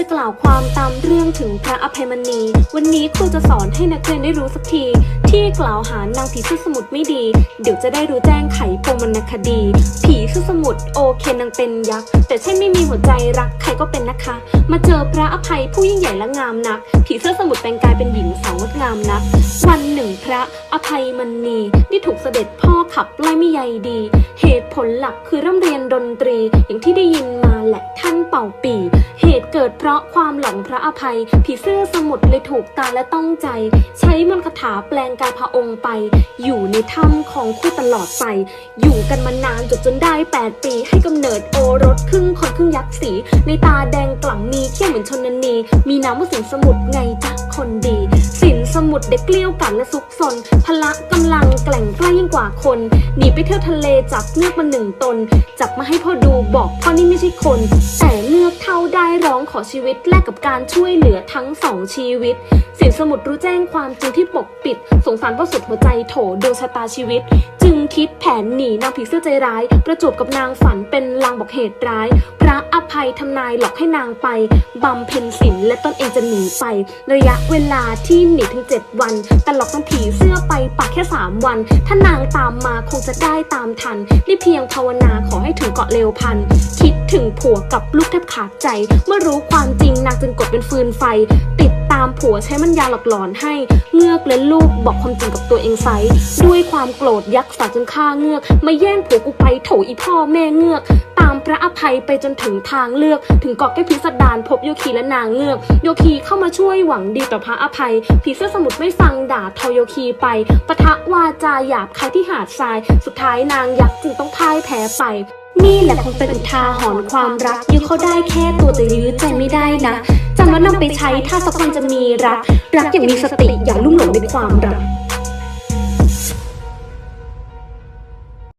จะกล่าวความตามเรื่องถึงพระอภัยมณี วันนี้ครูจะสอนให้นักเรียนได้รู้สักที ที่กล่าวหานางผีเสื้อสมุทรไม่ดี เดี๋ยวจะได้รู้แจ้งไขปมวรรณคดี ผีเสื้อสมุทรโอเคนางเป็นยักษ์แต่ใช่ไม่มีหัวใจรักใครก็เป็นนะคะ มาเจอพระอภัยผู้ยิ่งใหญ่และงามนัก ผีเสื้อสมุทรแปลงกายเป็นหญิงสาวงดงามนัก วันหนึ่งพระอภัยมณีได้ถูกเสด็จพ่อขับไล่ไม่ใยดี เหตุผลหลักคือร่ำเรียนดนตรีอย่างที่ได้ยินมาแหละท่านเป่าปี กิดเพราะความหลงพระอภัย ผีเสื้อสมุทรเลยถูกตาและต้องใจ ใช้มนต์คาถาแปลงกาพระองค์ไป อยู่ในถ้ำของคู่ตลอดไป อยู่กันมานานจนจนได้ 8 ปี ให้กำเนิดโอรสครึ่งคนครึ่งยักษ์สี ในตาแดงกล่ำมีเขี้ยวเหมือนชนนี มีน้ำว่าสินสมุทรไงจ๊ะคนดี สินสมุทรเด็กเกลี้ยวกล่ำและซุกซนพละกำลังแกล่งกล้ายิ่งกว่าคนหนีไปเที่ยวทะเลจับเงือกมาหนึ่งตน จับมาให้พ่อดูบอกพ่อนี่ไม่ใช่คน แต่เงือก เท่าได้ร้องขอชีวิตแลกกับการช่วยเหลือทั้งสองชีวิต สินสมุทรรู้แจ้งความจริงที่ปกปิด สงสารว่าสุดหัวใจโถดวงชะตาชีวิต จึงคิดแผนหนีนางผีเสื้อใจร้าย ประจบกับนางฝันเป็นลางบอกเหตุร้าย พระอภัยทำนายหลอกให้นางไปบำเพ็ญศีลและตนเองจะหนีไประยะเวลาที่หนีถึง 7 วัน แต่หลอกนางผีเสื้อไปปากแค่ 3 วัน ถ้านางตามมาคงจะได้ตามทันนี่เพียงภาวนาขอให้ถึงเกาะเร็วพัน คิดถึงผัวกับลูกแทบขาดใจ เมื่อรู้ความจริงนางจึงกดเป็นฟืนไฟ ติดตามผัวใช้มันยาหลอกหลอนให้ เงือกและลูกบอกความจริงกับตัวเองไซด้วยความโกรธยักษ์สาจนฆ่าเงือกมาแย่งผัวกูไปโถอีพ่อแม่เงือกตามพระอภัยไปจนถึงทางเลือก ถึงเกาะแก้พิสดารพบโยคีและนางเงือก โยคีเข้ามาช่วยหวังดีต่อพระอภัย ผีเสื้อสมุทรไม่ฟังด่าทอโยคีไปปะทะวาจาหยาบคายที่หาดทราย สุดท้ายนางยักษ์จึงต้องพ่ายแพ้ไป นี่แหละคงเป็นอุทาหรณ์ความรักยื้อเขาได้แค่ตัวแต่ยื้อใจไม่ได้นะจำแล้วนำไปใช้ถ้าสักวันจะมีรัก รักอย่างมีสติอย่าลุ่มหลงในความรัก